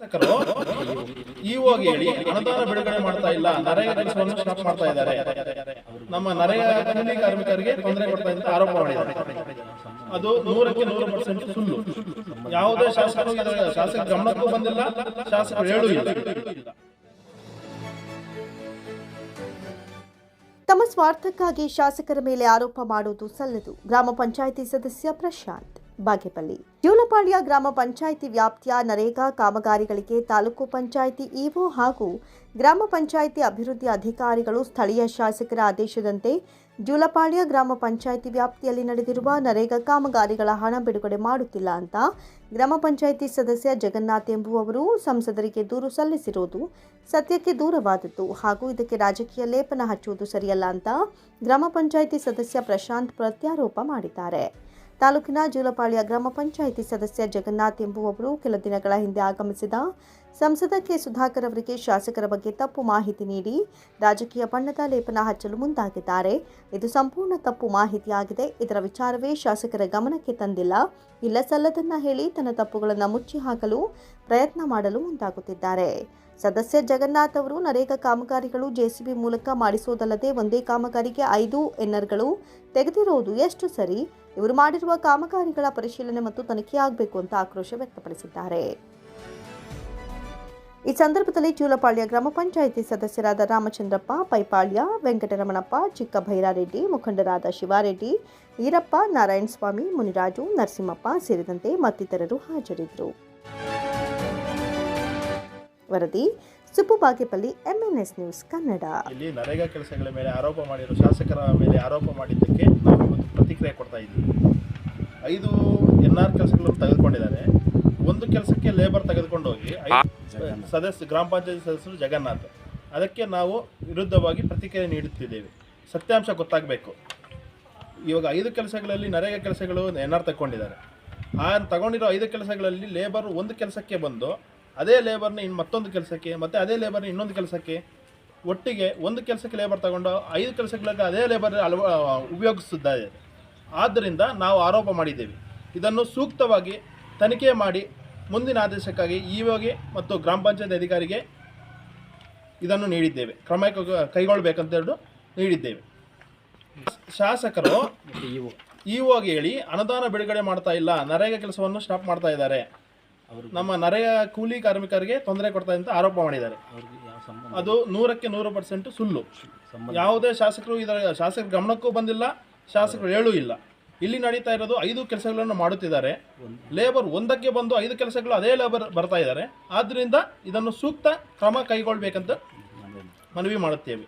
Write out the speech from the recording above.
ಶಾಸಕರು ಇವಾಗ ಹೇಳಿ, ಅನುದಾನ ಬಿಡುಗಡೆ ಮಾಡ್ತಾ ಇಲ್ಲ, ನರೇಗಾ ಕೆಲಸವನ್ನು ಸ್ಟಾಪ್ ಮಾಡ್ತಾ ಇದ್ದಾರೆ. ನಮ್ಮ ನರೇಗಾ ಕೂಲಿ ಕಾರ್ಮಿಕರಿಗೆ ತೊಂದರೆ ಕೊಡ್ತಾ ಇದ್ದಾರೆ ಆರೋಪ ಮಾಡಿದ್ದಾರೆ. ಅದು ನೂರಕ್ಕೆ ನೂರು ಪರ್ಸೆಂಟ್ ಸುಳ್ಳು. ಯಾವುದೇ ಶಾಸಕರು ಶಾಸಕ ಗಮನಕ್ಕೂ ಬಂದಿಲ್ಲ, ಶಾಸಕರು ಹೇಳೂ ಇಲ್ಲ. ತಮ್ಮ ಸ್ವಾರ್ಥಕ್ಕಾಗಿ ಶಾಸಕರ ಮೇಲೆ ಆರೋಪ ಮಾಡುವುದು ಸಲ್ಲದು. ಗ್ರಾಮ ಪಂಚಾಯಿತಿ ಸದಸ್ಯ ಪ್ರಶಾಂತ್. ಬಾಗೇಪಲ್ಲಿ. ಜೂಲಪಾಳ್ಯ ಗ್ರಾಮ ಪಂಚಾಯಿತಿ ವ್ಯಾಪ್ತಿಯ ನರೇಗಾ ಕಾಮಗಾರಿಗಳಿಗೆ ತಾಲೂಕು ಪಂಚಾಯಿತಿ ಇಒ ಹಾಗೂ ಗ್ರಾಮ ಪಂಚಾಯಿತಿ ಅಭಿವೃದ್ಧಿ ಅಧಿಕಾರಿಗಳು ಸ್ಥಳೀಯ ಶಾಸಕರ ಆದೇಶದಂತೆ ಜೂಲಪಾಳ್ಯ ಗ್ರಾಮ ಪಂಚಾಯಿತಿ ವ್ಯಾಪ್ತಿಯಲ್ಲಿ ನಡೆದಿರುವ ನರೇಗಾ ಕಾಮಗಾರಿಗಳ ಹಣ ಬಿಡುಗಡೆ ಮಾಡುತ್ತಿಲ್ಲ ಅಂತ ಗ್ರಾಮ ಪಂಚಾಯಿತಿ ಸದಸ್ಯ ಜಗನ್ನಾಥ್ ಎಂಬುವವರು ಸಂಸದರಿಗೆ ದೂರು ಸಲ್ಲಿಸಿರುವುದು ಸತ್ಯಕ್ಕೆ ದೂರವಾದದ್ದು ಹಾಗೂ ಇದಕ್ಕೆ ರಾಜಕೀಯ ಲೇಪನ ಹಚ್ಚುವುದು ಸರಿಯಲ್ಲ ಅಂತ ಗ್ರಾಮ ಪಂಚಾಯಿತಿ ಸದಸ್ಯ ಪ್ರಶಾಂತ್ ಪ್ರತ್ಯಾರೋಪ ಮಾಡಿದ್ದಾರೆ. ತಾಲೂಕಿನ ಜೂಲಪಾಳ್ಯ ಗ್ರಾಮ ಪಂಚಾಯಿತಿ ಸದಸ್ಯ ಜಗನ್ನಾಥ್ ಎಂಬುವವರು ಕೆಲ ದಿನಗಳ ಹಿಂದೆ ಆಗಮಿಸಿದ ಸಂಸದ ಕೆ ಸುಧಾಕರ್ ಅವರಿಗೆ ಶಾಸಕರ ಬಗ್ಗೆ ತಪ್ಪು ಮಾಹಿತಿ ನೀಡಿ ರಾಜಕೀಯ ಬಣ್ಣದ ಲೇಪನ ಹಚ್ಚಲು ಮುಂದಾಗಿದ್ದಾರೆ. ಇದು ಸಂಪೂರ್ಣ ತಪ್ಪು ಮಾಹಿತಿಯಾಗಿದೆ. ಇದರ ವಿಚಾರವೇ ಶಾಸಕರ ಗಮನಕ್ಕೆ ತಂದಿಲ್ಲ. ಇಲ್ಲ ಸಲ್ಲದನ್ನ ಹೇಳಿ ತನ್ನ ತಪ್ಪುಗಳನ್ನು ಮುಚ್ಚಿ ಹಾಕಲು ಪ್ರಯತ್ನ ಮಾಡಲು ಮುಂದಾಗುತ್ತಿದ್ದಾರೆ. ಸದಸ್ಯ ಜಗನ್ನಾಥ್ ಅವರು ನರೇಗಾ ಕಾಮಗಾರಿಗಳು ಜೆಸಿಬಿ ಮೂಲಕ ಮಾಡಿಸುವುದಲ್ಲದೆ ಒಂದೇ ಕಾಮಗಾರಿಗೆ ಐದು ಎನ್ಆರ್ಗಳು ತೆಗೆದಿರುವುದು ಎಷ್ಟು ಸರಿ? ಇವರು ಮಾಡಿರುವ ಕಾಮಗಾರಿಗಳ ಪರಿಶೀಲನೆ ಮತ್ತು ತನಿಖೆಯಾಗಬೇಕು ಅಂತ ಆಕ್ರೋಶ ವ್ಯಕ್ತಪಡಿಸಿದ್ದಾರೆ. ಈ ಸಂದರ್ಭದಲ್ಲಿ ಚೂಲಪಾಳ್ಯ ಗ್ರಾಮ ಪಂಚಾಯಿತಿ ಸದಸ್ಯರಾದ ರಾಮಚಂದ್ರಪ್ಪ, ಪೈಪಾಳ್ಯ, ವೆಂಕಟರಮಣಪ್ಪ, ಚಿಕ್ಕಭೈರಾರೆಡ್ಡಿ, ಮುಖಂಡರಾದ ಶಿವಾರೆಡ್ಡಿ, ಈರಪ್ಪ, ನಾರಾಯಣಸ್ವಾಮಿ, ಮುನಿರಾಜು, ನರಸಿಂಹಪ್ಪ ಸೇರಿದಂತೆ ಮತ್ತಿತರರು ಹಾಜರಿದ್ದರು. ವರದಿ ಸುಬ್ಬು ಬಾಗೇಪಲ್ಲಿ ಎಂಎನ್ಎಸ್ ನ್ಯೂಸ್ ಕನ್ನಡ. ಇಲ್ಲಿ ನರೇಗಾ ಕೆಲಸಗಳ ಮೇಲೆ ಆರೋಪ ಮಾಡಿರೋ ಶಾಸಕರ ಮೇಲೆ ಆರೋಪ ಮಾಡಿದ್ದಕ್ಕೆ ನಾವು ಒಂದು ಪ್ರತಿಕ್ರಿಯೆ ಕೊಡ್ತಾ ಇದ್ದೀವಿ. ಐದು ಎನ್ ಆರ್ ಕೆಲಸಗಳನ್ನು ತೆಗೆದುಕೊಂಡಿದ್ದಾರೆ. ಒಂದು ಕೆಲಸಕ್ಕೆ ಲೇಬರ್ ತೆಗೆದುಕೊಂಡು ಹೋಗಿ ಐದು ಸದಸ್ಯ ಗ್ರಾಮ ಪಂಚಾಯತ್ ಸದಸ್ಯರು ಜಗನ್ನಾಥ್. ಅದಕ್ಕೆ ನಾವು ವಿರುದ್ಧವಾಗಿ ಪ್ರತಿಕ್ರಿಯೆ ನೀಡುತ್ತಿದ್ದೇವೆ. ಸತ್ಯಾಂಶ ಗೊತ್ತಾಗಬೇಕು. ಇವಾಗ ಐದು ಕೆಲಸಗಳಲ್ಲಿ ನರೇಗಾ ಕೆಲಸಗಳು ಎನ್ ಆರ್ ತಗೊಂಡಿದ್ದಾರೆ ಆ ತಗೊಂಡಿರೋ ಐದು ಕೆಲಸಗಳಲ್ಲಿ ಲೇಬರ್ ಒಂದು ಕೆಲಸಕ್ಕೆ ಬಂದು ಅದೇ ಲೇಬರ್ನ ಇನ್ನು ಮತ್ತೊಂದು ಕೆಲಸಕ್ಕೆ ಮತ್ತು ಅದೇ ಲೇಬರ್ನ ಇನ್ನೊಂದು ಕೆಲಸಕ್ಕೆ ಒಟ್ಟಿಗೆ ಒಂದು ಕೆಲಸಕ್ಕೆ ಲೇಬರ್ ತಗೊಂಡು ಐದು ಕೆಲಸಗಳಿಗೆ ಅದೇ ಲೇಬರ್ ಅಳವ ಉಪಯೋಗಿಸುತ್ತಿದ್ದಾರೆ. ಆದ್ದರಿಂದ ನಾವು ಆರೋಪ ಮಾಡಿದ್ದೇವೆ. ಇದನ್ನು ಸೂಕ್ತವಾಗಿ ತನಿಖೆ ಮಾಡಿ ಮುಂದಿನ ಆದೇಶಕ್ಕಾಗಿ ಇಒಗೆ ಮತ್ತು ಗ್ರಾಮ ಪಂಚಾಯತ್ ಅಧಿಕಾರಿಗೆ ಇದನ್ನು ನೀಡಿದ್ದೇವೆ. ಕ್ರಮ ಕೈ- ಕೈಗೊಳ್ಳಬೇಕಂತೇಳಿ ನೀಡಿದ್ದೇವೆ. ಶಾಸಕರು ಇಒಗೆ ಹೇಳಿ ಅನುದಾನ ಬಿಡುಗಡೆ ಮಾಡ್ತಾ ಇಲ್ಲ ನರೇಗಾ ಕೆಲಸವನ್ನು ಸ್ಟಾಪ್ ಮಾಡ್ತಾ ಇದ್ದಾರೆ. ನಮ್ಮ ನರೆಯ ಕೂಲಿ ಕಾರ್ಮಿಕರಿಗೆ ತೊಂದರೆ ಕೊಡ್ತಾ ಅಂತ ಆರೋಪ ಮಾಡಿದ್ದಾರೆ. ಅದು ನೂರಕ್ಕೆ ನೂರು ಪರ್ಸೆಂಟ್ ಸುಳ್ಳು. ಯಾವುದೇ ಶಾಸಕರು ಇದರ ಶಾಸಕರ ಗಮನಕ್ಕೂ ಬಂದಿಲ್ಲ ಶಾಸಕರು ಹೇಳೂ ಇಲ್ಲ. ಇಲ್ಲಿ ನಡೀತಾ ಇರೋದು ಐದು ಕೆಲಸಗಳನ್ನು ಮಾಡುತ್ತಿದ್ದಾರೆ. ಲೇಬರ್ ಒಂದಕ್ಕೆ ಬಂದು ಐದು ಕೆಲಸಗಳು ಅದೇ ಲೇಬರ್ ಬರ್ತಾ ಇದ್ದಾರೆ. ಆದ್ದರಿಂದ ಇದನ್ನು ಸೂಕ್ತ ಕ್ರಮ ಕೈಗೊಳ್ಳಬೇಕಂತ ಮನವಿ ಮಾಡುತ್ತೇವೆ.